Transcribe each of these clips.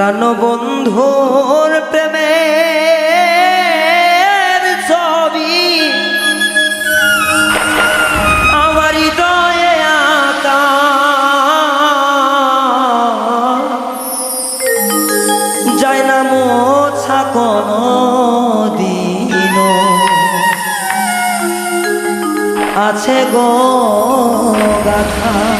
প্রাণবন্ধুর প্রেমের ছবি। আমার আঁকা। যায় না মোছা কোনো দিন আছে গো গাথা।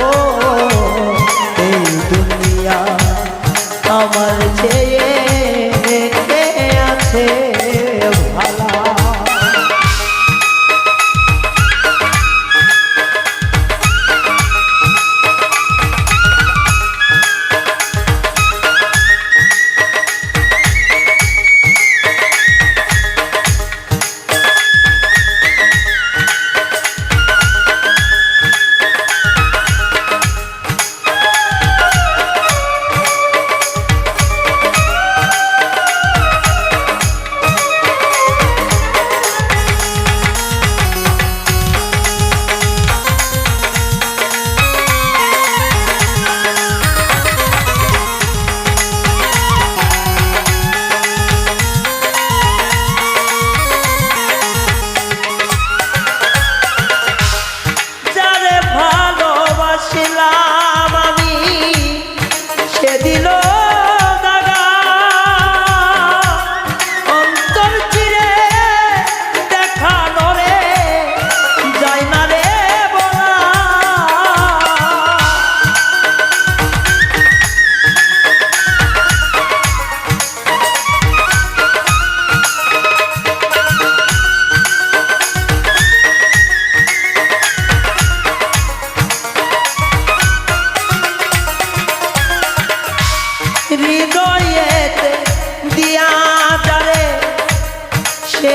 হৃদয়েতে দিয়া তারে সে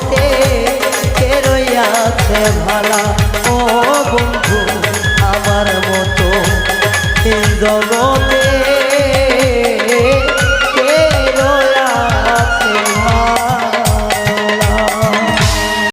জগতে কে রইয়াছে ভালা? ও বন্ধু আমার মতো এই